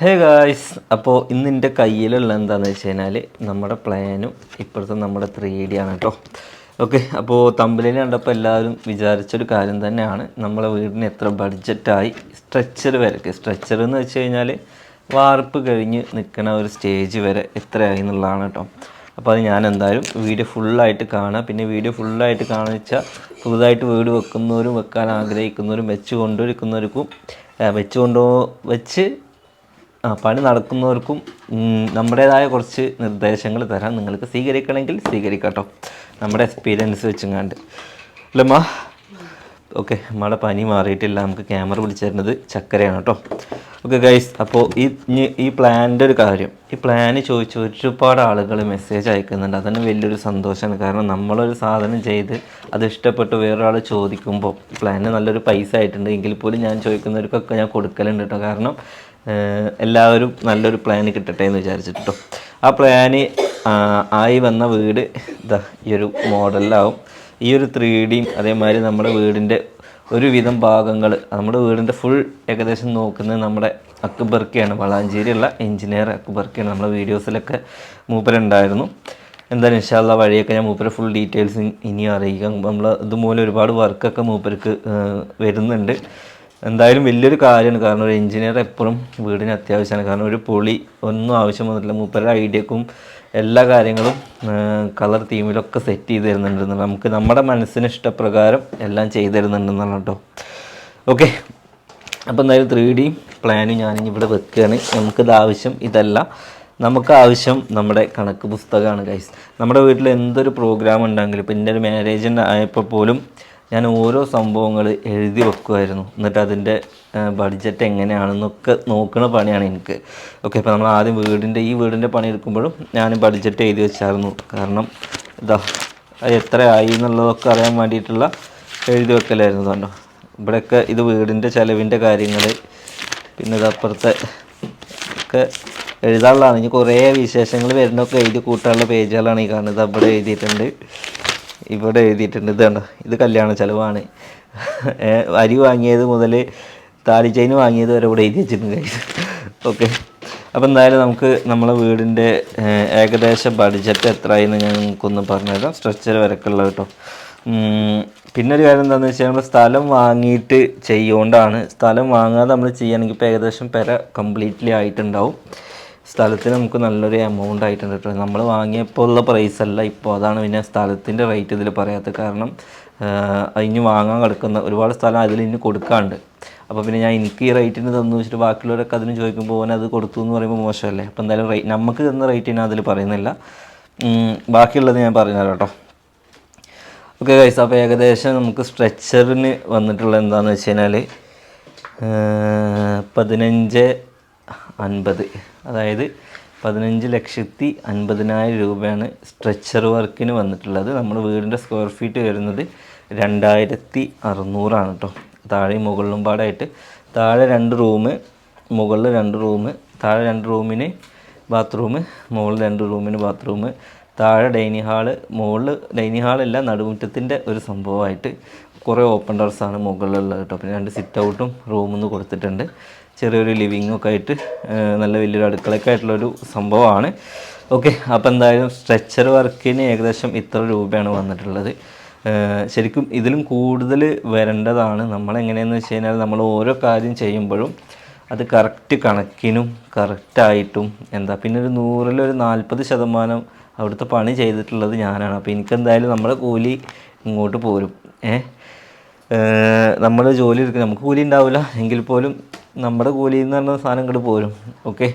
Hey guys അപ്പോൾ ഇന്ന് എന്റെ കയ്യിലുള്ള എന്താണെന്ന് വെച്ച് കഴിഞ്ഞാൽ നമ്മുടെ പ്ലാനും ഇപ്പോഴത്തെ നമ്മുടെ ത്രീ ഡി ആണ് കേട്ടോ ഓക്കെ അപ്പോൾ തമ്പലിനെ കണ്ടപ്പോൾ എല്ലാവരും വിചാരിച്ചൊരു കാര്യം തന്നെയാണ്. നമ്മളെ വീടിന് എത്ര ബഡ്ജറ്റായി സ്ട്രെച്ചർ വരെ സ്ട്രെച്ചർ എന്ന് വെച്ച് കഴിഞ്ഞാൽ വാർപ്പ് കഴിഞ്ഞ് നിൽക്കുന്ന ഒരു സ്റ്റേജ് വരെ എത്രയായി എന്നുള്ളതാണ് കേട്ടോ അപ്പോൾ അത് ഞാൻ എന്തായാലും വീഡിയോ ഫുള്ളായിട്ട് കാണാം. പിന്നെ വീഡിയോ ഫുള്ളായിട്ട് കാണുക വെച്ചാൽ പുതുതായിട്ട് വീട് വെക്കുന്നവരും വെക്കാൻ ആഗ്രഹിക്കുന്നവരും വെച്ച് കൊണ്ടുവരിക്കുന്നവർക്കും വെച്ച് വെച്ച് പണി നടക്കുന്നവർക്കും നമ്മുടേതായ കുറച്ച് നിർദ്ദേശങ്ങൾ തരാം നിങ്ങൾക്ക് സ്വീകരിക്കണമെങ്കിൽ സ്വീകരിക്കാം കേട്ടോ നമ്മുടെ എക്സ്പീരിയൻസ് വെച്ചുങ്ങാണ്ട്. അല്ലമ്മ ഓക്കെ നമ്മുടെ പനി മാറിയിട്ടില്ല. നമുക്ക് ക്യാമറ പിടിച്ചിരുന്നത് ചക്കരയാണ് കേട്ടോ. ഓക്കെ ഗൈസ് അപ്പോൾ ഈ ഈ പ്ലാനിന്റെ ഒരു കാര്യം. ഈ പ്ലാന് ചോദിച്ച് ഒരുപാട് ആളുകൾ മെസ്സേജ് അയക്കുന്നുണ്ട്. അതന്നെ വലിയൊരു സന്തോഷമാണ് കാരണം നമ്മളൊരു സാധനം ചെയ്ത് അത് ഇഷ്ടപ്പെട്ട് വേറൊരാൾ ചോദിക്കുമ്പോൾ പ്ലാന് നല്ലൊരു പൈസ ആയിട്ടുണ്ട് എങ്കിൽ പോലും ഞാൻ ചോദിക്കുന്നവർക്കൊക്കെ ഞാൻ കൊടുക്കലുണ്ട് കേട്ടോ. കാരണം എല്ലാവരും നല്ലൊരു പ്ലാൻ കിട്ടട്ടെ എന്ന് വിചാരിച്ചിട്ട് ആ പ്ലാന് ആയി വന്ന വീട് ഇതാ ഈ ഒരു മോഡലിലാവും ഈ ഒരു ത്രീ ഡിയും അതേമാതിരി നമ്മുടെ വീടിന്റെ ഒരുവിധം ഭാഗങ്ങൾ നമ്മുടെ വീടിന്റെ ഫുൾ ഏകദേശം നോക്കുന്നത് നമ്മുടെ അക്ബർക്കയാണ് വളാഞ്ചേരിയുള്ള എഞ്ചിനീയർ അക്ബർക്കയാണ് നമ്മുടെ വീഡിയോസിലൊക്കെ മൂപ്പരുണ്ടായിരുന്നു. എന്തായാലും ഇൻഷാല്ല വഴിയൊക്കെ ഞാൻ മൂപ്പര് ഫുൾ ഡീറ്റെയിൽസ് ഇനിയും അറിയിക്കാം. നമ്മൾ ഇതുമൂലം ഒരുപാട് വർക്കൊക്കെ മൂപ്പർക്ക് വരുന്നുണ്ട്. എന്തായാലും വലിയൊരു കാര്യമാണ്. കാരണം ഒരു എഞ്ചിനീയർ എപ്പോഴും വീടിന് അത്യാവശ്യമാണ്. കാരണം ഒരു പൊളി ഒന്നും ആവശ്യം വന്നിട്ടില്ല. മൂപ്പരുടെ ഐഡിയക്കും എല്ലാ കാര്യങ്ങളും കളർ തീമിലൊക്കെ സെറ്റ് ചെയ്ത് തരുന്നുണ്ട് നമുക്ക് നമ്മുടെ മനസ്സിന് ഇഷ്ടപ്രകാരം എല്ലാം ചെയ്തു തരുന്നുണ്ടെന്നാണ് കേട്ടോ. ഓക്കെ അപ്പോൾ എന്തായാലും ത്രീ ഡി പ്ലാനും ഇവിടെ വെക്കുകയാണ്. നമുക്കിത് ആവശ്യം ഇതല്ല. നമുക്ക് ആവശ്യം നമ്മുടെ കണക്ക് പുസ്തകമാണ് കൈസ് നമ്മുടെ വീട്ടിൽ എന്തൊരു പ്രോഗ്രാം ഉണ്ടെങ്കിലും എന്റെ ഒരു മാരേജ് ആയപ്പോൾ പോലും ഞാൻ ഓരോ സംഭവങ്ങൾ എഴുതി വെക്കുമായിരുന്നു എന്നിട്ട് അതിന്റെ ബഡ്ജറ്റ് എങ്ങനെയാണെന്നൊക്കെ നോക്കുന്ന പണിയാണ് എനിക്ക്. ഓക്കെ ഇപ്പോൾ നമ്മൾ ആദ്യം വീടിന്റെ ഈ വീടിന്റെ പണി എടുക്കുമ്പോഴും ഞാൻ ബഡ്ജറ്റ് എഴുതി വെച്ചായിരുന്നു. കാരണം ഇതാ എത്രയായി എന്നുള്ളതൊക്കെ അറിയാൻ വേണ്ടിയിട്ടുള്ള എഴുതി വെക്കലായിരുന്നു കണ്ടോ ഇവിടെയൊക്കെ ഇത് വീടിന്റെ ചിലവിന്റെ കാര്യങ്ങൾ പിന്നെ ഇത് അപ്പുറത്തെ ഒക്കെ എഴുതാനുള്ളതാണ്. ഇനി കുറേ വിശേഷങ്ങൾ വരുന്നൊക്കെ എഴുതി കൂട്ടാനുള്ള പേജുകളാണ് ഈ കാണുന്നത്. അവിടെ എഴുതിയിട്ടുണ്ട്. ഇവിടെ എഴുതിയിട്ടുണ്ട്. ഇതാണ്. ഇത് കല്യാണ ചെലവാണ്. അരി വാങ്ങിയത് മുതൽ താലി ചെയിൻ വാങ്ങിയത് വരെ ഇവിടെ എഴുതി വെച്ചിട്ടുണ്ട് ഓക്കെ അപ്പോൾ എന്തായാലും നമുക്ക് നമ്മളെ വീടിന്റെ ഏകദേശ ബഡ്ജറ്റ് എത്രയെന്ന് ഞാൻ നിങ്ങൾക്കൊന്ന് പറഞ്ഞുതരാം. സ്ട്രെച്ചർ വരക്കുള്ള കേട്ടോ. പിന്നെ ഒരു കാര്യം എന്താണെന്ന് വെച്ചാൽ നമ്മൾ സ്ഥലം വാങ്ങിയിട്ട് ചെയ്യുകൊണ്ടാണ് സ്ഥലം വാങ്ങാതെ നമ്മൾ ചെയ്യുകയാണെങ്കിൽ ഇപ്പോൾ ഏകദേശം പെര കംപ്ലീറ്റ്ലി ആയിട്ടുണ്ടാവും. സ്ഥലത്തിന് നമുക്ക് നല്ലൊരു എമൗണ്ട് ആയിട്ടുണ്ട് കേട്ടോ നമ്മൾ വാങ്ങിയപ്പോൾ ഉള്ള പ്രൈസ് അല്ല ഇപ്പോൾ അതാണ് പിന്നെ സ്ഥലത്തിന്റെ റേറ്റ് ഇതിൽ പറയാത്തത്. കാരണം അതിന് വാങ്ങാൻ കിടക്കുന്ന ഒരുപാട് സ്ഥലം അതിൽ ഇനി കൊടുക്കാണ്ട്. അപ്പോൾ പിന്നെ ഞാൻ എനിക്ക് ഈ റേറ്റിന് തന്നു വെച്ചിട്ട് ബാക്കിയുള്ളവരൊക്കെ അതിന് ചോദിക്കുമ്പോൾ ഓൻ അത് കൊടുത്തു എന്ന് പറയുമ്പോൾ മോശമല്ലേ? അപ്പോൾ എന്തായാലും നമുക്ക് തന്ന റേറ്റ് ഞാൻ അതിൽ പറയുന്നില്ല. ബാക്കിയുള്ളത് ഞാൻ പറഞ്ഞുതരാം കേട്ടോ ഓക്കെ ഗൈസ് അപ്പോൾ ഏകദേശം നമുക്ക് സ്ട്രെച്ചറിന് വന്നിട്ടുള്ള എന്താണെന്ന് വെച്ച് കഴിഞ്ഞാൽ പതിനഞ്ച് അൻപത്. അതായത് പതിനഞ്ച് ലക്ഷത്തി അൻപതിനായിരം രൂപയാണ് സ്ട്രെച്ചർ വർക്കിന് വന്നിട്ടുള്ളത്. നമ്മുടെ വീടിന്റെ സ്ക്വയർ ഫീറ്റ് വരുന്നത് രണ്ടായിരത്തി അറുന്നൂറാണ് കേട്ടോ താഴെയും മുകളിലും പാടായിട്ട് താഴെ രണ്ട് റൂമ് മുകളിൽ രണ്ട് റൂമ് താഴെ രണ്ട് റൂമിന് ബാത്റൂം മുകളിൽ രണ്ട് റൂമിന് ബാത്റൂം താഴെ ഡൈനിങ് ഹാൾ മുകളിൽ ഡൈനിങ് ഹാളല്ല നടുമുറ്റത്തിന്റെ ഒരു സംഭവമായിട്ട് കുറേ ഓപ്പൺ ടെറസാണ് മുകളിലുള്ളത് കേട്ടോ. പിന്നെ രണ്ട് സിറ്റ് ഔട്ടും റൂമിൽ നിന്ന് കൊടുത്തിട്ടുണ്ട്. ചെറിയൊരു ലിവിങ്ങും ഒക്കെ ആയിട്ട് നല്ല വലിയൊരു അടുക്കളയൊക്കെ ആയിട്ടുള്ളൊരു സംഭവമാണ്. ഓക്കെ അപ്പോൾ എന്തായാലും സ്ട്രെച്ചർ വർക്കിന് ഏകദേശം ഇത്ര രൂപയാണ് വന്നിട്ടുള്ളത്. ശരിക്കും ഇതിലും കൂടുതൽ വരേണ്ടതാണ് നമ്മളെങ്ങനെയെന്ന് വെച്ച് കഴിഞ്ഞാൽ നമ്മൾ ഓരോ കാര്യം ചെയ്യുമ്പോഴും അത് കറക്റ്റ് കണക്കിനും കറക്റ്റായിട്ടും എന്താ പിന്നെ ഒരു നൂറിലൊരു നാൽപ്പത് ശതമാനം അവിടുത്തെ പണി ചെയ്തിട്ടുള്ളത് ഞാനാണ്. അപ്പോൾ എനിക്കെന്തായാലും നമ്മുടെ കൂലി ഇങ്ങോട്ട് പോരും. ഏ നമ്മൾ ജോലി എടുക്കുക നമുക്ക് കൂലി ഉണ്ടാവില്ല എങ്കിൽ പോലും നമ്മുടെ കൂലി എന്ന് പറഞ്ഞ സാധനം ഇങ്ങോട്ട് പോരും. ഓക്കെ?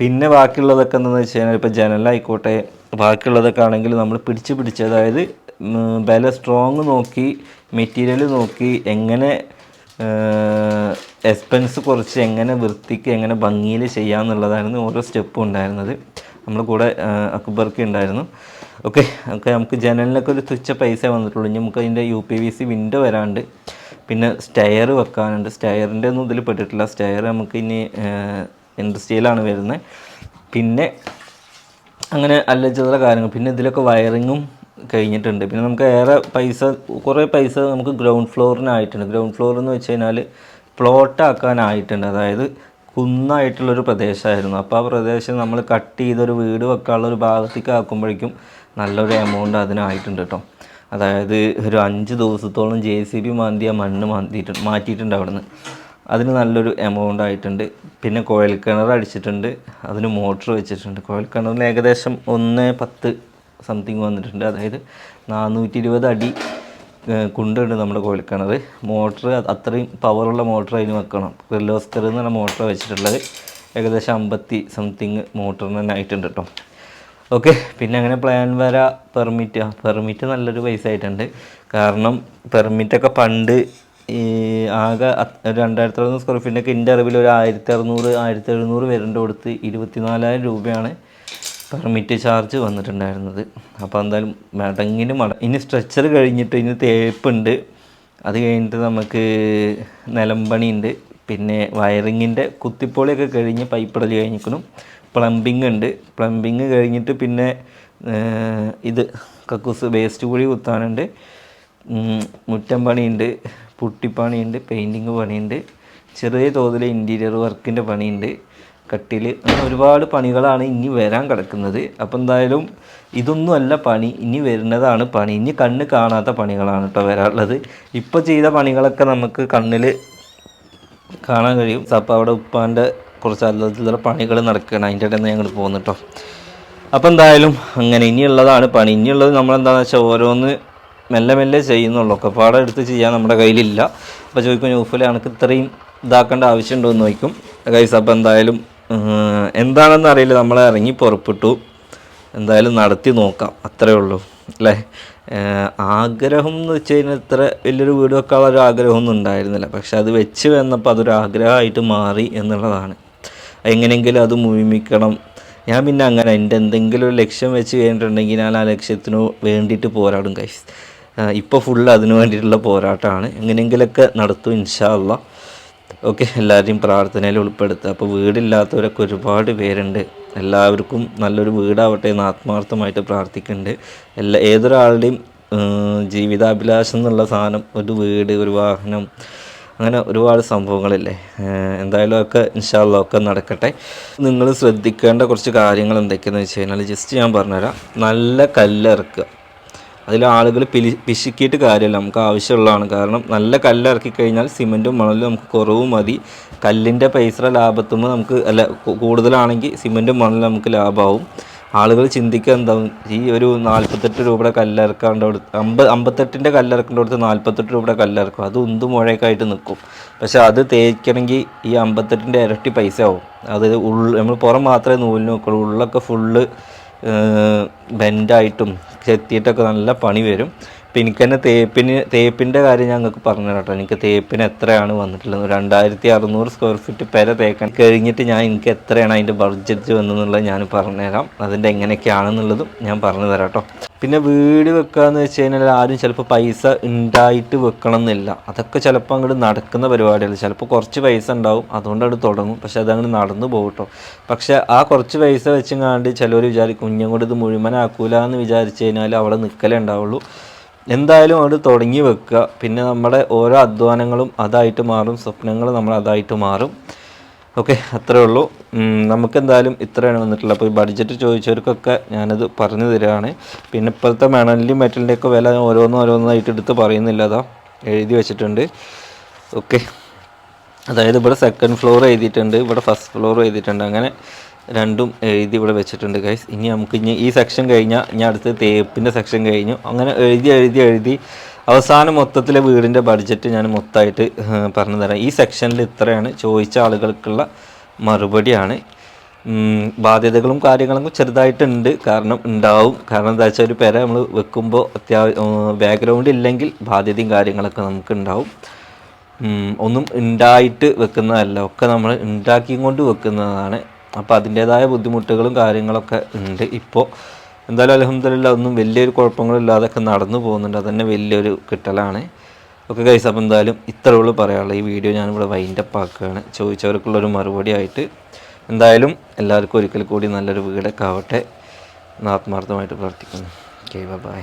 പിന്നെ ബാക്കിയുള്ളതൊക്കെ എന്താണെന്ന് വെച്ച് കഴിഞ്ഞാൽ ഇപ്പോൾ ജനലായിക്കോട്ടെ ബാക്കിയുള്ളതൊക്കെ ആണെങ്കിൽ നമ്മൾ പിടിച്ച് പിടിച്ച് അതായത് വില സ്ട്രോങ് നോക്കി മെറ്റീരിയൽ നോക്കി എങ്ങനെ എക്സ്പെൻസ് കുറച്ച് എങ്ങനെ വൃത്തിക്ക് എങ്ങനെ ഭംഗിയിൽ ചെയ്യാമെന്നുള്ളതായിരുന്നു ഓരോ സ്റ്റെപ്പും ഉണ്ടായിരുന്നത്. നമ്മുടെ കൂടെ അക്ബർക്ക് ഉണ്ടായിരുന്നു. ഓക്കെ ഓക്കെ നമുക്ക് ജനലിനൊക്കെ ഒരു തുച്ഛ പൈസ വന്നിട്ടുള്ളൂ. ഇനി നമുക്ക് അതിന്റെ U P V C window വരാണ്ട് പിന്നെ സ്റ്റെയർ വെക്കാനുണ്ട്. സ്റ്റെയറിന്റെ ഒന്നും ഇതിൽ പെട്ടിട്ടില്ല. സ്റ്റെയർ നമുക്ക് ഇനി ഇൻഡസ്ട്രിയിലാണ് വരുന്നത്. പിന്നെ അങ്ങനെ അല്ലച്ചിത്ര കാര്യങ്ങൾ. പിന്നെ ഇതിലൊക്കെ വയറിങ്ങും കഴിഞ്ഞിട്ടുണ്ട്. പിന്നെ നമുക്ക് ഏറെ പൈസ കുറേ പൈസ നമുക്ക് ഗ്രൗണ്ട് ഫ്ലോറിനായിട്ടുണ്ട് ഗ്രൗണ്ട് ഫ്ലോർ എന്ന് വെച്ച് കഴിഞ്ഞാൽ പ്ലോട്ടാക്കാനായിട്ടുണ്ട് അതായത് കുന്നായിട്ടുള്ളൊരു പ്രദേശമായിരുന്നു. അപ്പോൾ ആ പ്രദേശം നമ്മൾ കട്ട് ചെയ്തൊരു വീട് വെക്കാനുള്ള ഒരു ഭാഗത്തേക്ക് ആക്കുമ്പോഴേക്കും നല്ലൊരു എമൗണ്ട് അതിനായിട്ടുണ്ട് കേട്ടോ അതായത് ഒരു അഞ്ച് ദിവസത്തോളം ജെ സി ബി മാന്തിയ മണ്ണ് മാന്തിയിട്ട് മാറ്റിയിട്ടുണ്ട് അവിടെ നിന്ന് അതിന് നല്ലൊരു എമൗണ്ട് ആയിട്ടുണ്ട്. പിന്നെ കുഴൽക്കിണർ കിണർ അടിച്ചിട്ടുണ്ട്. അതിന് മോട്ടർ വെച്ചിട്ടുണ്ട്. കുഴൽക്കിണറിന് ഏകദേശം ഒന്ന് പത്ത് സംതിങ് വന്നിട്ടുണ്ട്. അതായത് നാനൂറ്റി ഇരുപത് അടി കുണ്ടുണ്ട് നമ്മുടെ കുഴൽക്കിണർ മോട്ടർ അത്രയും പവറുള്ള മോട്ടർ അതിന് വെക്കണം. കിർലോസ്കർ എന്ന് പറഞ്ഞ മോട്ടർ വെച്ചിട്ടുള്ളത്. ഏകദേശം അമ്പത്തി സംതിങ് മോട്ടറിന് തന്നെ ആയിട്ടുണ്ട് കേട്ടോ ഓക്കെ പിന്നെ അങ്ങനെ പ്ലാൻ വര പെർമിറ്റ് പെർമിറ്റ് നല്ലൊരു പൈസ ആയിട്ടുണ്ട്. കാരണം പെർമിറ്റൊക്കെ പണ്ട് ഈ ആകെ രണ്ടായിരത്തി അറുന്നൂറ് സ്ക്വയർ ഫീറ്റിനൊക്കെ എന്റെ അറിവിൽ ഒരു ആയിരത്തി അറുന്നൂറ് ആയിരത്തി എഴുന്നൂറ് വരുന്നുണ്ട് കൊടുത്ത് ഇരുപത്തിനാലായിരം രൂപയാണ് പെർമിറ്റ് ചാർജ് വന്നിട്ടുണ്ടായിരുന്നത്. അപ്പോൾ എന്തായാലും മടങ്ങിന് മട ഇനി സ്ട്രെച്ചർ കഴിഞ്ഞിട്ട് ഇനി തേപ്പുണ്ട്. അത് കഴിഞ്ഞിട്ട് നമുക്ക് നിലമ്പണിയുണ്ട് പിന്നെ വയറിങ്ങിന്റെ കുത്തിപ്പൊളിയൊക്കെ കഴിഞ്ഞ് പൈപ്പിടൽ കഴിഞ്ഞിരിക്കണം പ്ലംബിംഗ് ഉണ്ട്. പ്ലംബിങ് കഴിഞ്ഞിട്ട് പിന്നെ ഇത് കക്കൂസ് വേസ്റ്റ് കുഴി കുത്താനുണ്ട്. മുറ്റം പണിയുണ്ട്. പുട്ടിപ്പണിയുണ്ട് പെയിന്റിങ് പണിയുണ്ട്. ചെറിയ തോതിൽ ഇന്റീരിയർ വർക്കിന്റെ പണിയുണ്ട്. കട്ടിൽ അങ്ങനെ ഒരുപാട് പണികളാണ് ഇനി വരാൻ കിടക്കുന്നത്. അപ്പോൾ എന്തായാലും ഇതൊന്നും അല്ല പണി. ഇനി വരുന്നതാണ് പണി. ഇനി കണ്ണ് കാണാത്ത പണികളാണ് കേട്ടോ വരാനുള്ളത് ഇപ്പോൾ ചെയ്ത പണികളൊക്കെ നമുക്ക് കണ്ണിൽ കാണാൻ കഴിയും. അപ്പോൾ അവിടെ ഉപ്പാന്റെ കുറച്ച് അല്ലാത്ത പണികൾ നടക്കുകയാണ്. അതിന്റെ ഇടയിൽ നിന്ന് ഞങ്ങൾ പോകുന്നു കേട്ടോ. അപ്പോൾ എന്തായാലും അങ്ങനെ ഇനിയുള്ളതാണ് പണി. ഇനിയുള്ളത് നമ്മളെന്താണെന്ന് വെച്ചാൽ ഓരോന്ന് മെല്ലെ മെല്ലെ ചെയ്യുന്നുള്ളൂ. ഒക്കെ പാടെ എടുത്ത് ചെയ്യാൻ നമ്മുടെ കയ്യിലില്ല. അപ്പോൾ ചോദിക്കും ന്യൂഫിൽ എനിക്ക് ഇത്രയും ഇതാക്കേണ്ട ആവശ്യമുണ്ടോ? എന്ന് ചോദിക്കും. ഗൈസ് അപ്പോൾ എന്തായാലും എന്താണെന്ന് അറിയില്ല. നമ്മളെ ഇറങ്ങി പുറപ്പെട്ടു. എന്തായാലും നടത്തി നോക്കാം. അത്രേ ഉള്ളൂ. അല്ലേ? ആഗ്രഹം എന്ന് വെച്ച് കഴിഞ്ഞാൽ ഇത്ര വലിയൊരു വീട് വെക്കാനുള്ള ഒരു ആഗ്രഹമൊന്നും ഉണ്ടായിരുന്നില്ല. പക്ഷെ അത് വെച്ച് വന്നപ്പോൾ അതൊരു ആഗ്രഹമായിട്ട് മാറി എന്നുള്ളതാണ്. എങ്ങനെയെങ്കിലും അത് മുഴുമിക്കണം. ഞാൻ പിന്നെ അങ്ങനെ എന്റെ എന്തെങ്കിലും ഒരു ലക്ഷ്യം വെച്ച് കഴിഞ്ഞിട്ടുണ്ടെങ്കിൽ ഞാൻ ആ ലക്ഷ്യത്തിന് വേണ്ടിയിട്ട് പോരാടും കൈസ് ഇപ്പോൾ ഫുള്ള് അതിന് വേണ്ടിയിട്ടുള്ള പോരാട്ടമാണ്. എങ്ങനെയെങ്കിലുമൊക്കെ നടത്തും ഇൻഷാ ഓക്കെ എല്ലാവരെയും പ്രാർത്ഥനയിൽ ഉൾപ്പെടുത്തുക. അപ്പോൾ വീടില്ലാത്തവരൊക്കെ ഒരുപാട് പേരുണ്ട്. എല്ലാവർക്കും നല്ലൊരു വീടാവട്ടെ എന്ന് ആത്മാർത്ഥമായിട്ട് പ്രാർത്ഥിക്കുന്നുണ്ട്. എല്ലാ ഏതൊരാളുടെയും ജീവിതാഭിലാഷം എന്നുള്ള സാധനം ഒരു വീട് ഒരു വാഹനം അങ്ങനെ ഒരുപാട് സംഭവങ്ങളില്ലേ? എന്തായാലും ഒക്കെ ഇൻഷാല്ല ഒക്കെ നടക്കട്ടെ. നിങ്ങൾ ശ്രദ്ധിക്കേണ്ട കുറച്ച് കാര്യങ്ങൾ എന്തൊക്കെയാണെന്ന് വെച്ച് കഴിഞ്ഞാൽ ജസ്റ്റ് ഞാൻ പറഞ്ഞുതരാം. നല്ല കല്ലിറക്കുക. അതിൽ ആളുകൾ പിലി പിശുക്കിയിട്ട് കാര്യമില്ല. നമുക്ക് ആവശ്യമുള്ളതാണ്. കാരണം നല്ല കല്ലിറക്കി കഴിഞ്ഞാൽ സിമെന്റും മണലും നമുക്ക് കുറവ് മതി. കല്ലിന്റെ പൈസ ലാഭത്തുമ്പോൾ നമുക്ക് അല്ല കൂടുതലാണെങ്കിൽ സിമെന്റും മണലും നമുക്ക് ലാഭമാവും. ആളുകൾ ചിന്തിക്കുക എന്താവും ഈ ഒരു നാൽപ്പത്തെട്ട് രൂപയുടെ കല്ലിറക്കാണ്ട് കൊടുത്ത് അമ്പത് അമ്പത്തെട്ടിന്റെ കല്ലിറക്കേണ്ട കൊടുത്ത് നാൽപ്പത്തെട്ട് രൂപയുടെ കല്ലിറക്കും. അത് ഉന്ത് മുഴയൊക്കെയായിട്ട് നിൽക്കും. പക്ഷേ അത് തേക്കണമെങ്കിൽ ഈ അമ്പത്തെട്ടിന്റെ ഇരട്ടി പൈസ ആവും അത് ഉൾ നമ്മൾ പുറം മാത്രമേ നൂലിന് നോക്കുള്ളൂ ഉള്ളൊക്കെ ഫുള്ള് ബെൻഡായിട്ടും ചെത്തിയിട്ടൊക്കെ നല്ല പണി വരും. ഇപ്പം എനിക്ക് തന്നെ തേപ്പിന് തേപ്പിന്റെ കാര്യം ഞങ്ങൾക്ക് പറഞ്ഞു കേട്ടോ എനിക്ക് തേപ്പിന് എത്രയാണ് വന്നിട്ടുള്ളത്? രണ്ടായിരത്തി അറുന്നൂറ് സ്ക്വയർ ഫീറ്റ് പെര തേക്കാൻ കഴിഞ്ഞിട്ട് ഞാൻ എനിക്ക് എത്രയാണ് അതിന്റെ ബഡ്ജറ്റ് വന്നതെന്നുള്ളത് ഞാൻ പറഞ്ഞുതരാം. അതിന്റെ എങ്ങനെയൊക്കെയാണെന്നുള്ളതും ഞാൻ പറഞ്ഞു തരാം കേട്ടോ പിന്നെ വീട് വെക്കാന്ന് വെച്ച് കഴിഞ്ഞാൽ ആരും ചിലപ്പോൾ പൈസ ഉണ്ടായിട്ട് വെക്കണം എന്നില്ല അതൊക്കെ ചിലപ്പോൾ അങ്ങോട്ട് നടക്കുന്ന പരിപാടികൾ ചിലപ്പോൾ കുറച്ച് പൈസ ഉണ്ടാവും അതുകൊണ്ട് അത് തുടങ്ങും. പക്ഷേ അതങ്ങോട്ട് നടന്നു പോകും കേട്ടോ പക്ഷേ ആ കുറച്ച് പൈസ വെച്ചെങ്ങാണ്ട് ചിലവർ വിചാരിക്കും കുഞ്ഞും ഇത് മുഴുവനാക്കൂല എന്ന് വിചാരിച്ചു കഴിഞ്ഞാൽ അവിടെ നിൽക്കലേ ഉണ്ടാവുള്ളൂ. എന്തായാലും അവിടെ തുടങ്ങി വെക്കുക. പിന്നെ നമ്മുടെ ഓരോ അധ്വാനങ്ങളും അതായിട്ട് മാറും. സ്വപ്നങ്ങൾ നമ്മൾ അതായിട്ട് മാറും. ഓക്കെ അത്രേ ഉള്ളൂ. നമുക്ക് എന്തായാലും ഇത്രയാണ് വന്നിട്ടുള്ളത്. അപ്പോൾ ബഡ്ജറ്റ് ചോദിച്ചവർക്കൊക്കെ ഞാനത് പറഞ്ഞു തരികയാണ് പിന്നെ ഇപ്പോഴത്തെ മെണലിന്റെയും മെറ്റലിന്റെയൊക്കെ വില ഓരോന്നും ഓരോന്നായിട്ട് എടുത്ത് പറയുന്നില്ല അതാ. എഴുതി വെച്ചിട്ടുണ്ട്. ഓക്കെ. അതായത് ഇവിടെ സെക്കൻഡ് ഫ്ലോർ എഴുതിയിട്ടുണ്ട്. ഇവിടെ ഫസ്റ്റ് ഫ്ലോർ എഴുതിയിട്ടുണ്ട്. അങ്ങനെ രണ്ടും എഴുതി ഇവിടെ വെച്ചിട്ടുണ്ട് ഗൈസ് ഇനി നമുക്ക് ഇനി ഈ സെക്ഷൻ കഴിഞ്ഞാൽ ഇനി അടുത്ത് തേപ്പിന്റെ സെക്ഷൻ കഴിഞ്ഞു. അങ്ങനെ എഴുതി എഴുതി എഴുതി അവസാനം മൊത്തത്തിലെ വീടിന്റെ ബഡ്ജറ്റ് ഞാൻ മൊത്തമായിട്ട് പറഞ്ഞു തരാം. ഈ സെക്ഷനിൽ ഇത്രയാണ് ചോദിച്ച ആളുകൾക്കുള്ള മറുപടിയാണ്. ബാധ്യതകളും കാര്യങ്ങളും ചെറുതായിട്ടുണ്ട്. കാരണം ഉണ്ടാവും. കാരണം എന്താ വെച്ചാൽ ഒരു പെര നമ്മൾ വെക്കുമ്പോൾ അത്യാവശ്യം ബാക്ക്ഗ്രൗണ്ട് ഇല്ലെങ്കിൽ ബാധ്യതയും കാര്യങ്ങളൊക്കെ നമുക്ക് ഉണ്ടാവും. ഒന്നും ഉണ്ടായിട്ട് വെക്കുന്നതല്ല. ഒക്കെ നമ്മൾ ഉണ്ടാക്കിയും കൊണ്ട് വെക്കുന്നതാണ് അപ്പോൾ അതിന്റേതായ ബുദ്ധിമുട്ടുകളും കാര്യങ്ങളൊക്കെ ഉണ്ട് ഇപ്പോൾ എന്തായാലും അലഹമ്മദില്ല ഒന്നും വലിയൊരു കുഴപ്പങ്ങളില്ലാതൊക്കെ നടന്നു പോകുന്നുണ്ട്. അതന്നെ വലിയൊരു കിട്ടലാണ്. ഓക്കെ കൈസ് അപ്പോൾ എന്തായാലും ഇത്ര ഉള്ളൂ പറയാനുള്ളത്. ഈ വീഡിയോ ഞാനിവിടെ വൈൻഡപ്പ് ആക്കുകയാണ്. ചോദിച്ചവർക്കുള്ളൊരു മറുപടി ആയിട്ട് എന്തായാലും എല്ലാവർക്കും ഒരിക്കൽ കൂടി നല്ലൊരു വീടൊക്കെ ആവട്ടെ എന്ന് ആത്മാർത്ഥമായിട്ട് പ്രാർത്ഥിക്കുന്നു. Okay bye